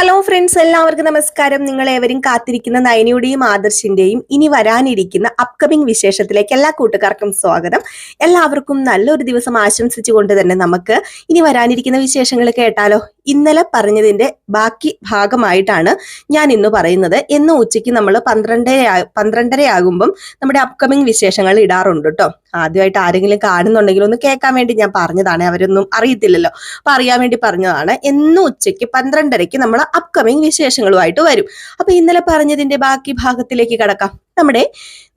Hello friends എല്ലാവർക്കും നമസ്കാരം. നിങ്ങൾ ഏവരും കാത്തിരിക്കുന്ന നയനയുടെയും ആദർശിന്റെയും ഇനി വരാനിരിക്കുന്ന അപ്കമിംഗ് വിശേഷത്തിലേക്ക് എല്ലാ കൂട്ടുകാർക്കും സ്വാഗതം. എല്ലാവർക്കും നല്ലൊരു ദിവസം ആശംസിച്ചുകൊണ്ട് തന്നെ നമുക്ക് ഇനി വരാനിരിക്കുന്ന വിശേഷങ്ങൾ കേട്ടാലോ? ഇന്നലെ പറഞ്ഞതിന്റെ ബാക്കി ഭാഗമായിട്ടാണ് ഞാൻ ഇന്ന് പറയുന്നത്. എന്ന് ഉച്ചയ്ക്ക് നമ്മൾ പന്ത്രണ്ടര പന്ത്രണ്ടര ആകുമ്പം നമ്മുടെ അപ്കമിംഗ് വിശേഷങ്ങൾ ഇടാറുണ്ട് കേട്ടോ ആദ്യമായിട്ട് ആരെങ്കിലും കാണുന്നുണ്ടെങ്കിൽ ഒന്ന് കേൾക്കാൻ വേണ്ടി ഞാൻ പറഞ്ഞതാണ്. അവരൊന്നും അറിയത്തില്ലല്ലോ. അപ്പൊ അറിയാൻ വേണ്ടി പറഞ്ഞതാണ്. എന്ന് ഉച്ചയ്ക്ക് പന്ത്രണ്ടരയ്ക്ക് നമ്മൾ അപ്കമിങ് വിശേഷങ്ങളുമായിട്ട് വരും. അപ്പൊ ഇന്നലെ പറഞ്ഞതിന്റെ ബാക്കി ഭാഗത്തിലേക്ക് കടക്കാം. നമ്മുടെ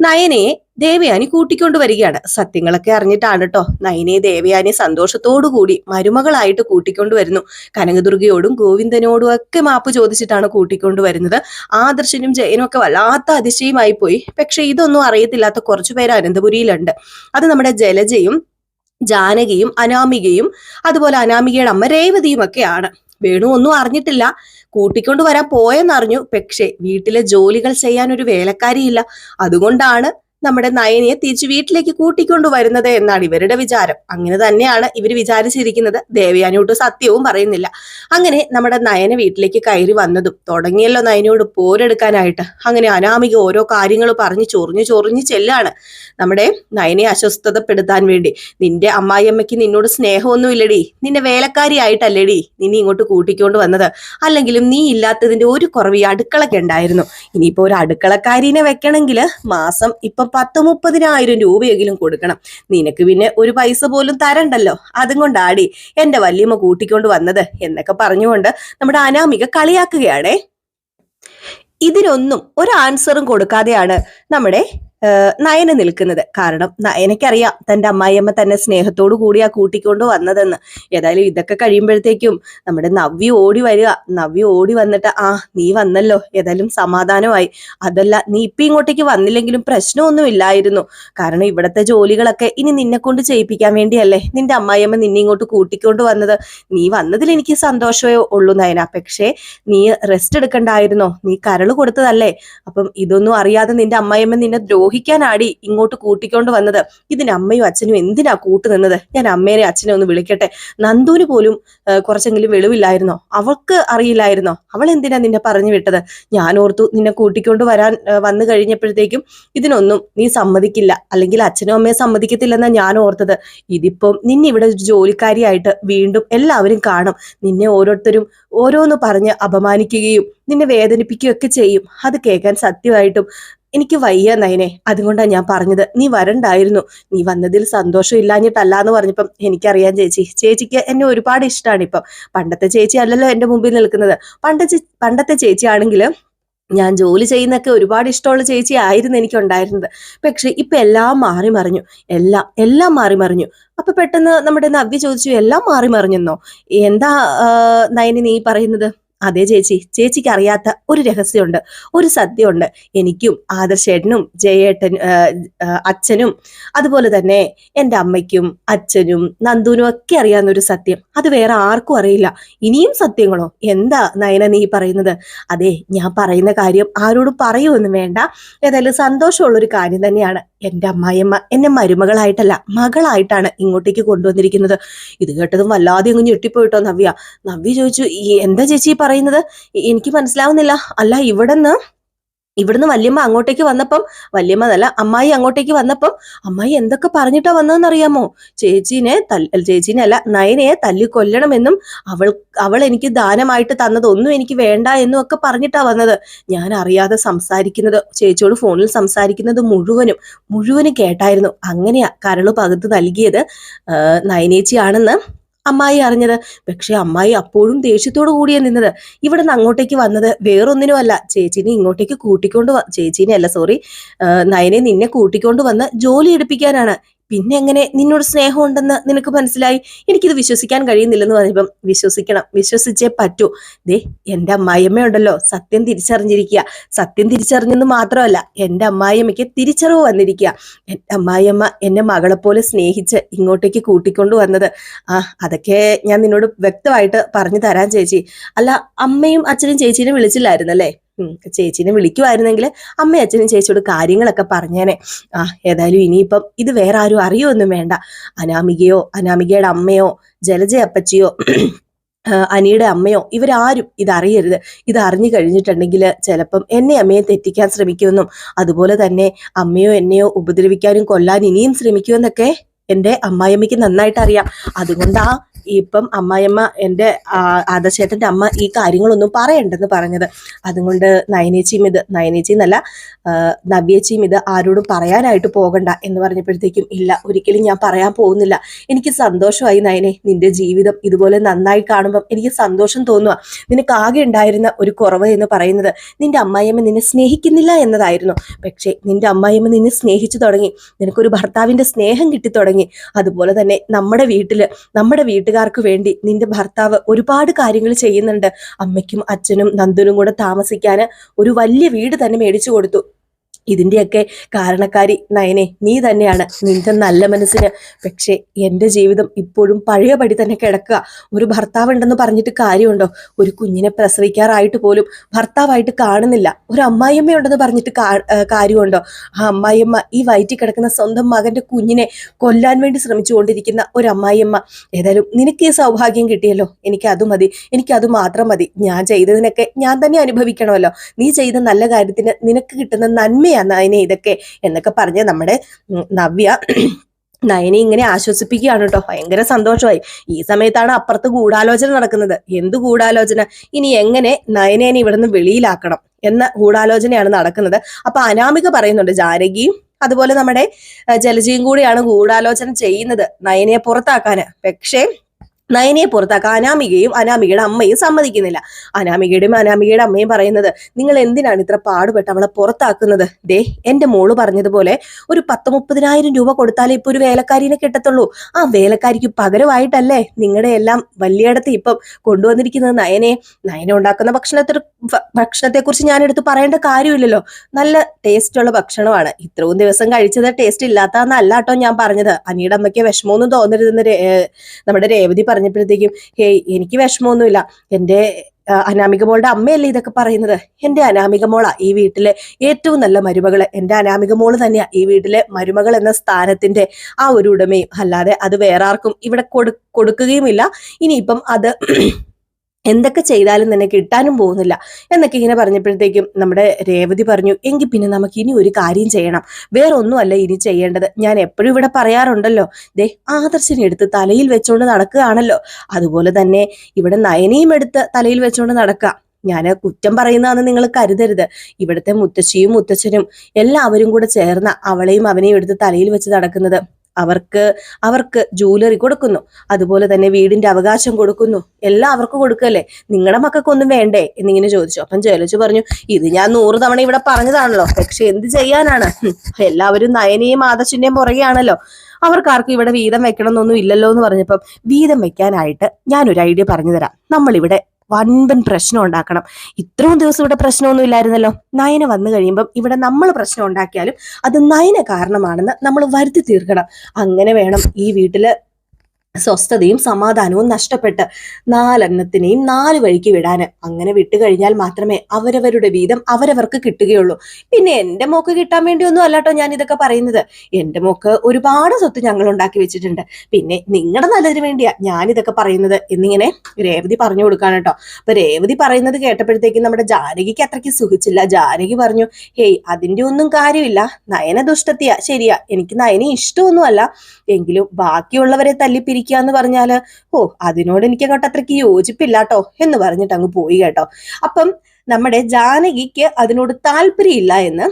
നയനയെ ദേവയാനി കൂട്ടിക്കൊണ്ടു വരികയാണ്. സത്യങ്ങളൊക്കെ അറിഞ്ഞിട്ടാണ് കേട്ടോ നയനെ ദേവയാനി സന്തോഷത്തോടു കൂടി മരുമകളായിട്ട് കൂട്ടിക്കൊണ്ടു വരുന്നു. കനകദുർഗയോടും ഗോവിന്ദനോടും ഒക്കെ മാപ്പ് ചോദിച്ചിട്ടാണ് കൂട്ടിക്കൊണ്ടു വരുന്നത്. ആദർശനും ജയനും ഒക്കെ വല്ലാത്ത അതിശയമായി പോയി. പക്ഷെ ഇതൊന്നും അറിയത്തില്ലാത്ത കുറച്ചു പേര് അനന്തപുരിയിലുണ്ട്. അത് നമ്മുടെ ജലജയും ജാനകിയും അനാമികയും അതുപോലെ അനാമികയുടെ അമ്മ രേവതിയും ഒക്കെയാണ്. വേണു ഒന്നും അറിഞ്ഞിട്ടില്ല. കൂട്ടിക്കൊണ്ട് വരാൻ പോയെന്നറിഞ്ഞു. പക്ഷേ വീട്ടിലെ ജോലികൾ ചെയ്യാൻ ഒരു വേലക്കാരിയില്ല. അതുകൊണ്ടാണ് നമ്മുടെ നയനിയെ തിരിച്ചു വീട്ടിലേക്ക് കൂട്ടിക്കൊണ്ടു വരുന്നത് എന്നാണ് ഇവരുടെ വിചാരം. അങ്ങനെ തന്നെയാണ് ഇവർ വിചാരിച്ചിരിക്കുന്നത്. ദേവയാനിയോട്ട് സത്യവും പറയുന്നില്ല. അങ്ങനെ നമ്മുടെ നയന വീട്ടിലേക്ക് കയറി വന്നതും തുടങ്ങിയല്ലോ നയനയോട് പോരെടുക്കാനായിട്ട്. അങ്ങനെ അനാമിക ഓരോ കാര്യങ്ങൾ പറഞ്ഞ് ചൊറിഞ്ഞു ചൊറിഞ്ഞ് ചെല്ലാണ്. നമ്മുടെ നയനെ അസ്വസ്ഥതപ്പെടുത്താൻ വേണ്ടി. നിന്റെ അമ്മായിയമ്മയ്ക്ക് നിന്നോട് സ്നേഹമൊന്നും ഇല്ലടി നിന്നെ വേലക്കാരിയായിട്ടല്ലേടി നിന്നെ ഇങ്ങോട്ട് കൂട്ടിക്കൊണ്ട് വന്നത്. അല്ലെങ്കിലും നീ ഇല്ലാത്തതിന്റെ ഒരു കുറവ് ഈ അടുക്കളയ്ക്ക് ഉണ്ടായിരുന്നു. ഇനിയിപ്പോ ഒരു അടുക്കളക്കാരിനെ വെക്കണമെങ്കിൽ മാസം ഇപ്പം പത്ത് മുപ്പതിനായിരം രൂപയെങ്കിലും കൊടുക്കണം. നിനക്ക് പിന്നെ ഒരു പൈസ പോലും തരണ്ടല്ലോ. അതും കൊണ്ടാടി എന്റെ വല്യമ്മ കൂട്ടിക്കൊണ്ട് വന്നത് എന്നൊക്കെ പറഞ്ഞുകൊണ്ട് നമ്മുടെ അനാമിക കളിയാക്കുകയാണേ. ഇതിനൊന്നും ഒരു ആൻസറും കൊടുക്കാതെയാണ് നമ്മുടെ നയന നിൽക്കുന്നത്. കാരണം നയനയ്ക്കറിയാം തന്റെ അമ്മായിയമ്മ തന്നെ സ്നേഹത്തോടു കൂടിയാ കൂട്ടിക്കൊണ്ട് വന്നതെന്ന്. ഏതായാലും ഇതൊക്കെ കഴിയുമ്പോഴത്തേക്കും നമ്മുടെ നവ്യ ഓടി വരിക. നവ്യ ഓടി വന്നിട്ട് ആ നീ വന്നല്ലോ. ഏതായാലും സമാധാനമായി. അതല്ല നീ ഇപ്പം ഇങ്ങോട്ടേക്ക് വന്നില്ലെങ്കിലും പ്രശ്നമൊന്നും ഇല്ലായിരുന്നു. കാരണം ഇവിടുത്തെ ജോലികളൊക്കെ ഇനി നിന്നെ കൊണ്ട് ചെയ്യിപ്പിക്കാൻ വേണ്ടിയല്ലേ? നിന്റെ അമ്മായിയമ്മ നിന്നെ ഇങ്ങോട്ട് കൂട്ടിക്കൊണ്ട് വന്നത്. നീ വന്നതിൽ എനിക്ക് സന്തോഷമേ ഉള്ളൂ നയന. പക്ഷേ നീ റെസ്റ്റ് എടുക്കണ്ടായിരുന്നോ? നീ കരൾ കൊടുത്തതല്ലേ? അപ്പം ഇതൊന്നും അറിയാതെ നിന്റെ അമ്മായിയമ്മ നിന്നെ ദ്രോഹിക്കാനാടി ഇങ്ങോട്ട് കൂട്ടിക്കൊണ്ട് വന്നത്. ഇതിന് അമ്മയും അച്ഛനും എന്തിനാ കൂട്ടു നിന്നത്? ഞാൻ അമ്മേനെ അച്ഛനെ ഒന്ന് വിളിക്കട്ടെ. നന്ദുവിന് പോലും കുറച്ചെങ്കിലും വെളിവില്ലായിരുന്നോ? അവൾക്ക് അറിയില്ലായിരുന്നോ? അവൾ എന്തിനാ നിന്നെ പറഞ്ഞു വിട്ടത്? ഞാൻ ഓർത്തു നിന്നെ കൂട്ടിക്കൊണ്ട് വരാൻ വന്നു കഴിഞ്ഞപ്പോഴത്തേക്കും ഇതിനൊന്നും നീ സമ്മതിക്കില്ല. അല്ലെങ്കിൽ അച്ഛനും അമ്മയെ സമ്മതിക്കത്തില്ലെന്നാ ഞാൻ ഓർത്തത്. ഇതിപ്പം നിന്നെ ഇവിടെ ഒരു ജോലിക്കാരിയായിട്ട് വീണ്ടും എല്ലാവരും കാണും. നിന്നെ ഓരോരുത്തരും ഓരോന്ന് പറഞ്ഞ് അപമാനിക്കുകയും നിന്നെ വേദനിപ്പിക്കുകയൊക്കെ ചെയ്യും. അത് കേൾക്കാൻ സത്യമായിട്ടും എനിക്ക് വയ്യ നയനെ അതുകൊണ്ടാണ് ഞാൻ പറഞ്ഞത്. നീ വരണ്ടായിരുന്നു. നീ വന്നതിൽ സന്തോഷം ഇല്ലാഞ്ഞിട്ടല്ല എന്ന് പറഞ്ഞപ്പം എനിക്കറിയാം ചേച്ചി. ചേച്ചിക്ക് എന്നെ ഒരുപാട് ഇഷ്ടമാണ് ഇപ്പം പണ്ടത്തെ ചേച്ചി അല്ലല്ലോ എന്റെ മുമ്പിൽ നിൽക്കുന്നത്. പണ്ടത്തെ പണ്ടത്തെ ചേച്ചി ആണെങ്കിൽ ഞാൻ ജോലി ചെയ്യുന്നൊക്കെ ഒരുപാട് ഇഷ്ടമുള്ള ചേച്ചി ആയിരുന്നു എനിക്കുണ്ടായിരുന്നത്. പക്ഷെ ഇപ്പൊ എല്ലാം മാറി മറിഞ്ഞു. എല്ലാം എല്ലാം മാറി മറിഞ്ഞു. അപ്പൊ പെട്ടെന്ന് നമ്മുടെ നവ്യ ചോദിച്ചു എല്ലാം മാറി മറിഞ്ഞെന്നോ? എന്താ നയനി നീ പറയുന്നത്? അതെ ചേച്ചി. ചേച്ചിക്ക് അറിയാത്ത ഒരു രഹസ്യമുണ്ട് ഒരു സത്യമുണ്ട് എനിക്കും ആദർശേട്ടനും ജയേട്ടൻ അച്ഛനും അതുപോലെ തന്നെ എന്റെ അമ്മയ്ക്കും അച്ഛനും നന്ദുവിനും ഒക്കെ അറിയാവുന്ന ഒരു സത്യം അത് വേറെ ആർക്കും അറിയില്ല. ഇനിയും സത്യങ്ങളോ എന്താ നയന നീ പറയുന്നത്? അതെ ഞാൻ പറയുന്ന കാര്യം ആരോടും പറയുമെന്നും വേണ്ട. ഏതായാലും സന്തോഷമുള്ളൊരു കാര്യം തന്നെയാണ്. എന്റെ അമ്മായിയമ്മ എന്നെ മരുമകളായിട്ടല്ല മകളായിട്ടാണ് ഇങ്ങോട്ടേക്ക് കൊണ്ടുവന്നിരിക്കുന്നത്. ഇത് കേട്ടതും വല്ലാതെ അങ്ങ് ഞെട്ടിപ്പോയിട്ടോ നവ്യ. നവ്യ ചോദിച്ചു എന്താ ചേച്ചി പറയുന്നത്? എനിക്ക് മനസ്സിലാവുന്നില്ല. അല്ല ഇവിടുന്ന് ഇവിടുന്ന് വല്യമ്മ അങ്ങോട്ടേക്ക് വന്നപ്പം വല്യമ്മ എന്നല്ല അമ്മായി അങ്ങോട്ടേക്ക് വന്നപ്പം അമ്മായി എന്തൊക്കെ പറഞ്ഞിട്ടാ വന്നതെന്ന് അറിയാമോ ചേച്ചീനെ ചേച്ചീനെ അല്ല നയനയെ തല്ലി കൊല്ലണമെന്നും അവൾ അവൾ എനിക്ക് ദാനമായിട്ട് തന്നതൊന്നും എനിക്ക് വേണ്ട എന്നും ഒക്കെ പറഞ്ഞിട്ടാ വന്നത്. ഞാൻ അറിയാതെ സംസാരിക്കുന്നത് ചേച്ചിയോട് ഫോണിൽ സംസാരിക്കുന്നത് മുഴുവനും മുഴുവനും കേട്ടായിരുന്നു. അങ്ങനെയാ കരൾ പകുത്ത് നൽകിയത് നയനേച്ചിയാണെന്ന് അമ്മായി അറിഞ്ഞത്. പക്ഷെ അമ്മായി അപ്പോഴും ദേഷ്യത്തോടു കൂടിയാണ് നിന്നത്. ഇവിടെ നിന്ന് അങ്ങോട്ടേക്ക് വന്നത് വേറൊന്നിനും അല്ല ചേച്ചിനെ ഇങ്ങോട്ടേക്ക് കൂട്ടിക്കൊണ്ട് ചേച്ചീനെ അല്ല സോറി നയനെ നിന്നെ കൂട്ടിക്കൊണ്ട് വന്ന് ജോലി എടുപ്പിക്കാനാണ്. പിന്നെ എങ്ങനെ നിന്നോട് സ്നേഹമുണ്ടെന്ന് നിനക്ക് മനസ്സിലായി? എനിക്കിത് വിശ്വസിക്കാൻ കഴിയുന്നില്ലെന്ന് പറഞ്ഞപ്പം വിശ്വസിക്കണം. വിശ്വസിച്ചേ പറ്റൂ. ദേ എന്റെ അമ്മായിയമ്മയുണ്ടല്ലോ. സത്യം തിരിച്ചറിഞ്ഞിരിക്കുക. സത്യം തിരിച്ചറിഞ്ഞെന്ന് മാത്രമല്ല എന്റെ അമ്മായിയമ്മയ്ക്ക് തിരിച്ചറിവ് വന്നിരിക്കുക. എന്റെ അമ്മായിയമ്മ എന്നെ മകളെപ്പോലെ പോലെ സ്നേഹിച്ച് ഇങ്ങോട്ടേക്ക് കൂട്ടിക്കൊണ്ടു വന്നത്. ആ അതൊക്കെ ഞാൻ നിന്നോട് വ്യക്തമായിട്ട് പറഞ്ഞു തരാൻ ചേച്ചി. അല്ല അമ്മയും അച്ഛനും ചേച്ചീനെ വിളിച്ചില്ലായിരുന്നല്ലേ? ചേച്ചീനെ വിളിക്കുമായിരുന്നെങ്കിൽ അമ്മ അച്ഛനും ചേച്ചിയോട് കാര്യങ്ങളൊക്കെ പറഞ്ഞേനെ. ആ ഏതായാലും ഇനിയിപ്പം ഇത് വേറെ ആരും അറിയുമൊന്നും വേണ്ട. അനാമികയോ അനാമികയുടെ അമ്മയോ ജലജ അപ്പച്ചിയോ അനിയുടെ അമ്മയോ ഇവരാരും ഇതറിയരുത്. ഇത് അറിഞ്ഞു കഴിഞ്ഞിട്ടുണ്ടെങ്കിൽ ചിലപ്പം എന്നെ അമ്മയെ തെറ്റിക്കാൻ ശ്രമിക്കുമെന്നും അതുപോലെ തന്നെ അമ്മയോ എന്നെയോ ഉപദ്രവിക്കാനും കൊല്ലാൻ ഇനിയും ശ്രമിക്കുമെന്നൊക്കെ എന്റെ അമ്മായിയമ്മയ്ക്ക് നന്നായിട്ട് അറിയാം അതുകൊണ്ടാ ഇപ്പം അമ്മായിയമ്മ എന്റെ ആദർശേട്ടന്റെ അമ്മ ഈ കാര്യങ്ങളൊന്നും പറയണ്ടെന്ന് പറഞ്ഞത്. അതുകൊണ്ട് നയനേച്ചിയും ഇത് നയനേച്ചി എന്നല്ല നവ്യേച്ചിയും ഇത് ആരോടും പറയാനായിട്ട് പോകണ്ട എന്ന് പറഞ്ഞപ്പോഴത്തേക്കും ഇല്ല ഒരിക്കലും ഞാൻ പറയാൻ പോകുന്നില്ല. എനിക്ക് സന്തോഷമായി നയനെ നിന്റെ ജീവിതം ഇതുപോലെ നന്നായി കാണുമ്പം എനിക്ക് സന്തോഷം തോന്നുക നിനക്ക് ആകെ ഉണ്ടായിരുന്ന ഒരു കുറവ് എന്ന് പറയുന്നത് നിന്റെ അമ്മായിയമ്മ നിന്നെ സ്നേഹിക്കുന്നില്ല എന്നതായിരുന്നു. പക്ഷേ നിന്റെ അമ്മായിയമ്മ നിന്നെ സ്നേഹിച്ചു തുടങ്ങി. നിനക്കൊരു ഭർത്താവിന്റെ സ്നേഹം കിട്ടി തുടങ്ങി അതുപോലെ തന്നെ നമ്മുടെ വീട്ടിൽ നമ്മുടെ വീട്ടുകാർക്ക് വേണ്ടി നിന്റെ ഭർത്താവ് ഒരുപാട് കാര്യങ്ങൾ ചെയ്യുന്നുണ്ട്. അമ്മയ്ക്കും അച്ഛനും നന്ദനും കൂടെ താമസിക്കാൻ ഒരു വലിയ വീട് തന്നെ മേടിച്ചു കൊടുത്തു. ഇതിന്റെയൊക്കെ കാരണക്കാരി നയനെ നീ തന്നെയാണ്. നിന്റെ നല്ല മനസ്സിന്. പക്ഷേ എന്റെ ജീവിതം ഇപ്പോഴും പഴയപടി തന്നെ കിടക്കുക. ഒരു ഭർത്താവ് ഉണ്ടെന്ന് പറഞ്ഞിട്ട് കാര്യമുണ്ടോ? ഒരു കുഞ്ഞിനെ പ്രസവിക്കാറായിട്ട് പോലും ഭർത്താവായിട്ട് കാണുന്നില്ല. ഒരു അമ്മായിയമ്മ ഉണ്ടെന്ന് പറഞ്ഞിട്ട് കാര്യമുണ്ടോ? ആ അമ്മായിയമ്മ ഈ വയറ്റിൽ കിടക്കുന്ന സ്വന്തം മകന്റെ കുഞ്ഞിനെ കൊല്ലാൻ വേണ്ടി ശ്രമിച്ചുകൊണ്ടിരിക്കുന്ന ഒരു അമ്മായിയമ്മ. ഏതായാലും നിനക്ക് ഈ സൗഭാഗ്യം കിട്ടിയല്ലോ. എനിക്ക് അത് മതി. എനിക്ക് അത് മാത്രം മതി. ഞാൻ ചെയ്തതിനൊക്കെ ഞാൻ തന്നെ അനുഭവിക്കണമല്ലോ. നീ ചെയ്ത നല്ല കാര്യത്തിന് നിനക്ക് കിട്ടുന്ന നന്മയാണ് നയനെ ഇതൊക്കെ എന്നൊക്കെ പറഞ്ഞ് നമ്മുടെ നവ്യ നയനെ ഇങ്ങനെ ആശ്വസിപ്പിക്കുകയാണ് കേട്ടോ. ഭയങ്കര സന്തോഷമായി. ഈ സമയത്താണ് അപ്പുറത്ത് ഗൂഢാലോചന നടക്കുന്നത്. എന്ത് ഗൂഢാലോചന? ഇനി എങ്ങനെ നയനേനെ ഇവിടുന്ന് വെളിയിലാക്കണം എന്ന ഗൂഢാലോചനയാണ് നടക്കുന്നത്. അപ്പൊ അനാമിക പറയുന്നുണ്ട് ജാനകിയും അതുപോലെ നമ്മുടെ ജലജയും കൂടിയാണ് ഗൂഢാലോചന ചെയ്യുന്നത് നയനയെ പുറത്താക്കാന്. പക്ഷേ നയനയെ പുറത്താക്കാൻ അനാമികയും അനാമികയുടെ അമ്മയും സമ്മതിക്കുന്നില്ല. അനാമികയുടെയും അനാമികയുടെ അമ്മയും പറയുന്നത് നിങ്ങൾ എന്തിനാണ് ഇത്ര പാടുപെട്ട് അവളെ പുറത്താക്കുന്നത്? ദേ എന്റെ മോൾ പറഞ്ഞതുപോലെ ഒരു പത്ത് മുപ്പതിനായിരം രൂപ കൊടുത്താലേ ഇപ്പൊ ഒരു വേലക്കാരിനെ കിട്ടത്തുള്ളൂ. ആ വേലക്കാരിക്ക് പകരമായിട്ടല്ലേ നിങ്ങളുടെ എല്ലാം വലിയടത്ത് ഇപ്പം കൊണ്ടുവന്നിരിക്കുന്നത് നയനെ? നയന ഉണ്ടാക്കുന്ന ഭക്ഷണത്തെ കുറിച്ച് ഞാൻ എടുത്ത് പറയേണ്ട കാര്യമില്ലല്ലോ. നല്ല ടേസ്റ്റ് ഉള്ള ഭക്ഷണമാണ്. ഇത്രയും ദിവസം കഴിച്ചത് ടേസ്റ്റ് ഇല്ലാത്തതെന്നല്ല കേട്ടോ ഞാൻ പറഞ്ഞത്. അനിയുടെ അമ്മയ്ക്ക് വിഷമമൊന്നും തോന്നരുതെന്ന് നമ്മുടെ രേവതി പറഞ്ഞപ്പോഴത്തേക്കും ഹേയ് എനിക്ക് വിഷമമൊന്നുമില്ല. എന്റെ അനാമിക മോളുടെ അമ്മയല്ലേ ഇതൊക്കെ പറയുന്നത്? എന്റെ അനാമിക മോളാ ഈ വീട്ടിലെ ഏറ്റവും നല്ല മരുമകൾ എന്റെ അനാമിക മോൾ തന്നെയാ ഈ വീട്ടിലെ മരുമകൾ എന്ന സ്ഥാനത്തിന്റെ ആ ഒരു ഉടമയും. അല്ലാതെ അത് വേറെ ആർക്കും ഇവിടെ കൊടു കൊടുക്കുകയുമില്ല. ഇനിയിപ്പം അത് എന്തൊക്കെ ചെയ്താലും തന്നെ കിട്ടാനും പോകുന്നില്ല എന്നൊക്കെ ഇങ്ങനെ പറഞ്ഞപ്പോഴത്തേക്കും നമ്മുടെ രേവതി പറഞ്ഞു എങ്കിൽ പിന്നെ നമുക്ക് ഇനി ഒരു കാര്യം ചെയ്യണം. വേറെ ഒന്നുമല്ല ഇനി ചെയ്യേണ്ടത്. ഞാൻ എപ്പോഴും ഇവിടെ പറയാറുണ്ടല്ലോ ദേ ആദർശിനെ എടുത്ത് തലയിൽ വെച്ചുകൊണ്ട് നടക്കുകയാണല്ലോ. അതുപോലെ തന്നെ ഇവിടെ നയനയും എടുത്ത് തലയിൽ വെച്ചുകൊണ്ട് നടക്കുക. ഞാൻ കുറ്റം പറയുന്നതെന്ന് നിങ്ങൾ കരുതരുത്. ഇവിടുത്തെ മുത്തശ്ശിയും മുത്തച്ഛനും എല്ലാവരും കൂടെ ചേർന്ന് അവളെയും അവനെയും എടുത്ത് തലയിൽ വെച്ച് നടക്കുന്നത് അവർക്ക് അവർക്ക് ജൂലറി കൊടുക്കുന്നു. അതുപോലെ തന്നെ വീടിന്റെ അവകാശം കൊടുക്കുന്നു. എല്ലാം അവർക്ക് കൊടുക്കല്ലേ? നിങ്ങളുടെ മക്കൾക്കൊന്നും വേണ്ടേ? എന്നിങ്ങനെ ചോദിച്ചു. അപ്പം ജയലജ് പറഞ്ഞു ഇത് ഞാൻ നൂറ് തവണ ഇവിടെ പറഞ്ഞതാണല്ലോ. പക്ഷെ എന്ത് ചെയ്യാനാണ്? എല്ലാവരും നയനെയും ആദർശിന്റെയും പുറകെയാണല്ലോ. അവർക്കാർക്കും ഇവിടെ വീതം വെക്കണം എന്നൊന്നും ഇല്ലല്ലോ എന്ന് പറഞ്ഞപ്പം വീതം വെക്കാനായിട്ട് ഞാനൊരു ഐഡിയ പറഞ്ഞു തരാം നമ്മളിവിടെ വൻപൻ പ്രശ്നം ഉണ്ടാക്കണം. ഇത്രയും ദിവസം ഇവിടെ പ്രശ്നമൊന്നും ഇല്ലായിരുന്നല്ലോ. നയന വന്നു കഴിയുമ്പം ഇവിടെ നമ്മൾ പ്രശ്നം ഉണ്ടാക്കിയാലും അത് നയന കാരണമാണെന്ന് നമ്മൾ വരുത്തി തീർക്കണം. അങ്ങനെ വേണം ഈ വീട്ടിൽ സ്വസ്ഥതയും സമാധാനവും നഷ്ടപ്പെട്ട് നാലെണ്ണത്തിനെയും നാല് വഴിക്ക് വിടാന്. അങ്ങനെ വിട്ടു കഴിഞ്ഞാൽ മാത്രമേ അവരവരുടെ വീതം അവരവർക്ക് കിട്ടുകയുള്ളൂ. പിന്നെ എന്റെ മോക്ക് കിട്ടാൻ വേണ്ടി ഒന്നും അല്ലാട്ടോ ഞാൻ ഇതൊക്കെ പറയുന്നത്. എന്റെ മോക്ക് ഒരുപാട് സ്വത്ത് ഞങ്ങൾ ഉണ്ടാക്കി വെച്ചിട്ടുണ്ട്. പിന്നെ നിങ്ങളുടെ നല്ലതിന് വേണ്ടിയാ ഞാൻ ഇതൊക്കെ പറയുന്നത്. എന്നിങ്ങനെ രേവതി പറഞ്ഞു കൊടുക്കാണ് കേട്ടോ. അപ്പൊ രേവതി പറയുന്നത് കേട്ടപ്പോഴത്തേക്കും നമ്മുടെ ജാനകിക്ക് അത്രയ്ക്ക് സുഖിച്ചില്ല. ജാനകി പറഞ്ഞു ഹേയ് അതിന്റെ ഒന്നും കാര്യമില്ല. നയന ദുഷ്ടത്തിയാ. ശരിയാ. എനിക്ക് നയനെ ഇഷ്ടമൊന്നുമല്ല. എങ്കിലും ബാക്കിയുള്ളവരെ തല്ലിപ്പിരിക്കുക എന്ന് പറഞ്ഞാൽ ഓ അതിനോട് എനിക്ക് അങ്ങോട്ട് അത്രയ്ക്ക് യോജിപ്പില്ല കേട്ടോ എന്ന് പറഞ്ഞിട്ട് അങ്ങ് പോയി കേട്ടോ. അപ്പം നമ്മുടെ ജാനകിക്ക് അതിനോട് താല്പര്യമില്ല എന്ന്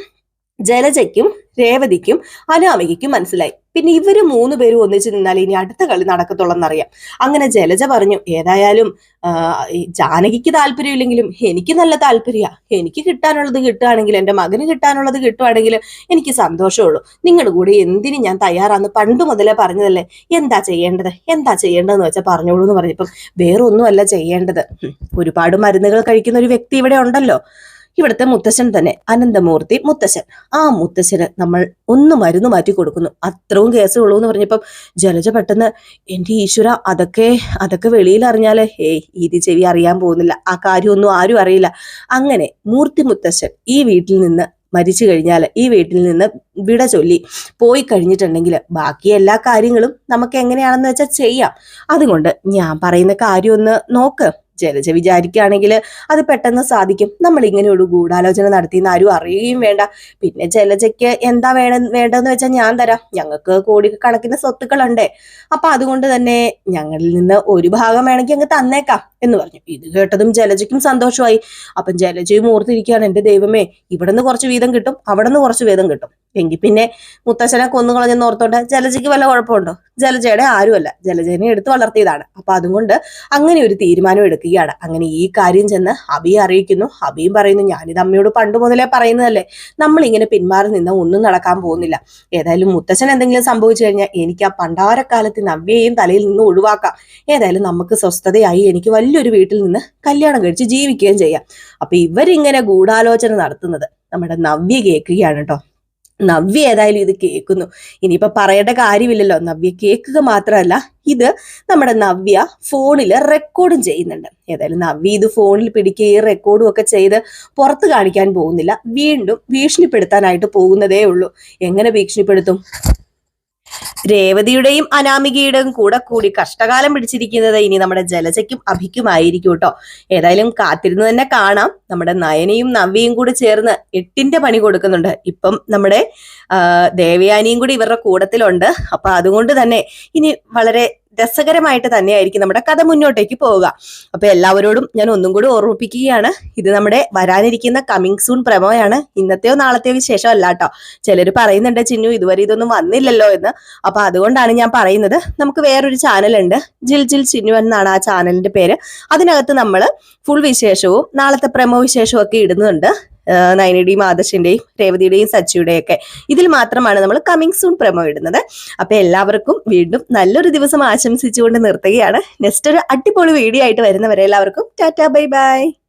ജലജയ്ക്കും രേവതിക്കും അനാമികയ്ക്കും മനസ്സിലായി. പിന്നെ ഇവർ മൂന്ന് പേരും ഒന്നിച്ചു നിന്നാൽ ഇനി അടുത്ത കളി നടക്കത്തുള്ളെന്നറിയാം. അങ്ങനെ ജലജ പറഞ്ഞു ഏതായാലും ജാനകിക്ക് താല്പര്യമില്ലെങ്കിലും എനിക്ക് നല്ല താല്പര്യ. എനിക്ക് കിട്ടാനുള്ളത് കിട്ടുകയാണെങ്കിൽ എന്റെ മകന് കിട്ടാനുള്ളത് കിട്ടുവാണെങ്കിൽ എനിക്ക് സന്തോഷമുള്ളൂ. നിങ്ങളുടെ കൂടെ എന്തിനു ഞാൻ തയ്യാറാന്ന് പണ്ട് മുതലേ പറഞ്ഞതല്ലേ? എന്താ ചെയ്യേണ്ടത്? എന്താ ചെയ്യേണ്ടതെന്ന് വെച്ചാൽ പറഞ്ഞോളൂ എന്ന് പറഞ്ഞപ്പം വേറൊന്നുമല്ല ചെയ്യേണ്ടത്. ഒരുപാട് മരുന്നുകൾ കഴിക്കുന്ന ഒരു വ്യക്തി ഇവിടെ ഉണ്ടല്ലോ. ഇവിടുത്തെ മുത്തശ്ശൻ തന്നെ അനന്തമൂർത്തി മുത്തശ്ശൻ. ആ മുത്തശ്ശന് നമ്മൾ ഒന്ന് മരുന്ന് മാറ്റി കൊടുക്കുന്നു. അത്രയും കേസേ ഉള്ളൂ എന്ന് പറഞ്ഞപ്പം ജലജ പെട്ടെന്ന് എന്റെ ഈശ്വര അതൊക്കെ അതൊക്കെ വെളിയിൽ അറിഞ്ഞാൽ ഏയ് ഇത് ചെവി അറിയാൻ പോകുന്നില്ല. ആ കാര്യമൊന്നും ആരും അറിയില്ല. അങ്ങനെ മൂർത്തി മുത്തശ്ശൻ ഈ വീട്ടിൽ നിന്ന് മരിച്ചു കഴിഞ്ഞാൽ ഈ വീട്ടിൽ നിന്ന് വിട ചൊല്ലി പോയി കഴിഞ്ഞിട്ടുണ്ടെങ്കിൽ ബാക്കി എല്ലാ കാര്യങ്ങളും നമുക്ക് എങ്ങനെയാണെന്ന് വെച്ചാൽ ചെയ്യാം. അതുകൊണ്ട് ഞാൻ പറയുന്ന കാര്യം ഒന്ന് നോക്ക്. ജലജ വിചാരിക്കുകയാണെങ്കിൽ അത് പെട്ടെന്ന് സാധിക്കും. നമ്മൾ ഇങ്ങനെ ഒരു ഗൂഢാലോചന നടത്തിയെന്ന് ആരും അറിയുകയും വേണ്ട. പിന്നെ ജലജയ്ക്ക് എന്താ വേണ വേണ്ടതെന്ന് വെച്ചാൽ ഞാൻ തരാം. ഞങ്ങൾക്ക് കോടിക്കണക്കിന് സ്വത്തുക്കളുണ്ട്. അപ്പൊ അതുകൊണ്ട് തന്നെ ഞങ്ങളിൽ നിന്ന് ഒരു ഭാഗം വേണമെങ്കിൽ അങ്ങ് തന്നേക്കാം എന്ന് പറഞ്ഞു. ഇത് കേട്ടതും ജലജയ്ക്കും സന്തോഷമായി. അപ്പം ജലജയും ഓർത്തിരിക്കുകയാണ് എന്റെ ദൈവമേ ഇവിടെ നിന്ന് കുറച്ച് വീതം കിട്ടും അവിടെ നിന്ന് കുറച്ച് വീതം കിട്ടും. എങ്കിൽ പിന്നെ മുത്തശ്ശനെ കൊന്നു കളഞ്ഞെന്ന് ഓർത്തോണ്ട് ജലജയ്ക്ക് വല്ല കുഴപ്പമുണ്ടോ? ജലജയുടെ ആരുമല്ല. ജലജനെ എടുത്ത് വളർത്തിയതാണ്. അപ്പൊ അതുകൊണ്ട് അങ്ങനെ ഒരു തീരുമാനം എടുക്കുകയാണ് അങ്ങനെ ഈ കാര്യം ചെന്ന് അബിയെ അറിയിക്കുന്നു. അബിയും പറയുന്നു ഞാനിത് അമ്മയോട് പണ്ട് മുതലേ പറയുന്നതല്ലേ. നമ്മൾ ഇങ്ങനെ പിന്മാറി നിന്ന് ഒന്നും നടക്കാൻ പോകുന്നില്ല. ഏതായാലും മുത്തച്ഛൻ എന്തെങ്കിലും സംഭവിച്ചു കഴിഞ്ഞാൽ എനിക്ക് ആ പണ്ടാരക്കാലത്ത് നവ്യയും തലയിൽ നിന്ന് ഒഴിവാക്കാം. ഏതായാലും നമുക്ക് സ്വസ്ഥതയായി എനിക്ക് വലിയൊരു വീട്ടിൽ നിന്ന് കല്യാണം കഴിച്ച് ജീവിക്കുകയും ചെയ്യാം. അപ്പൊ ഇവരിങ്ങനെ ഗൂഢാലോചന നടത്തുന്നത് നമ്മുടെ നവ്യ കേൾക്കുകയാണ് കേട്ടോ. നവ്യ ഏതായാലും ഇത് കേൾക്കുന്നു. ഇനിയിപ്പോൾ പറയേണ്ട കാര്യമില്ലല്ലോ. നവ്യ കേൾക്കുക മാത്രമല്ല ഇത് നമ്മുടെ നവ്യ ഫോണിൽ റെക്കോർഡും ചെയ്യുന്നുണ്ട്. ഏതായാലും നവ്യ ഇത് ഫോണിൽ പിടിക്കുകയും റെക്കോർഡും ഒക്കെ ചെയ്ത് പുറത്ത് കാണിക്കാൻ പോകുന്നില്ല. വീണ്ടും ഭീഷണിപ്പെടുത്താനായിട്ട് പോകുന്നതേ ഉള്ളൂ. എങ്ങനെ ഭീഷണിപ്പെടുത്തും? രേവതിയുടെയും അനാമികയുടെയും കൂടെ കൂടി കഷ്ടകാലം പിടിച്ചിരിക്കുന്നത് ഇനി നമ്മുടെ ജലജയ്ക്കും അഭിക്കുമായിരിക്കും കേട്ടോ. ഏതായാലും കാത്തിരുന്ന് തന്നെ കാണാം. നമ്മുടെ നയനയും നവ്യയും കൂടി ചേർന്ന് എട്ടിന്റെ പണി കൊടുക്കുന്നുണ്ട്. ഇപ്പം നമ്മുടെ ദേവയാനിയും കൂടി ഇവരുടെ കൂടത്തിലുണ്ട്. അപ്പൊ അതുകൊണ്ട് തന്നെ ഇനി വളരെ രസകരമായിട്ട് തന്നെയായിരിക്കും നമ്മുടെ കഥ മുന്നോട്ടേക്ക് പോവുക. അപ്പൊ എല്ലാവരോടും ഞാൻ ഒന്നും കൂടി ഓർമ്മിപ്പിക്കുകയാണ്. ഇത് നമ്മുടെ വരാനിരിക്കുന്ന കമ്മിങ് സൂൺ പ്രമോയാണ്. ഇന്നത്തെയോ നാളത്തെയോ വിശേഷം അല്ല കേട്ടോ. ചിലർ പറയുന്നുണ്ട് ചിന്നു ഇതുവരെ ഇതൊന്നും വന്നില്ലല്ലോ എന്ന്. അപ്പൊ അതുകൊണ്ടാണ് ഞാൻ പറയുന്നത്. നമുക്ക് വേറൊരു ചാനലുണ്ട്. ജിൽ ജിൽ ചിന്നു എന്നാണ് ആ ചാനലിന്റെ പേര്. അതിനകത്ത് നമ്മൾ ഫുൾ വിശേഷവും നാളത്തെ പ്രമോ വിശേഷവും ഒക്കെ ഇടുന്നുണ്ട്. നയനയുടെയും ആദർശിന്റെയും രേവതിയുടെയും സച്ചിയുടെയും ഒക്കെ ഇതിൽ മാത്രമാണ് നമ്മൾ കമ്മിങ് സൂൺ പ്രമോ ഇടുന്നത്. അപ്പൊ എല്ലാവർക്കും വീണ്ടും നല്ലൊരു ദിവസം ആശംസിച്ചുകൊണ്ട് നിർത്തുകയാണ്. നെക്സ്റ്റ് ഒരു അടിപൊളി വീഡിയോ ആയിട്ട് വരുന്നവരെ എല്ലാവർക്കും ടാറ്റാ ബൈ ബൈ.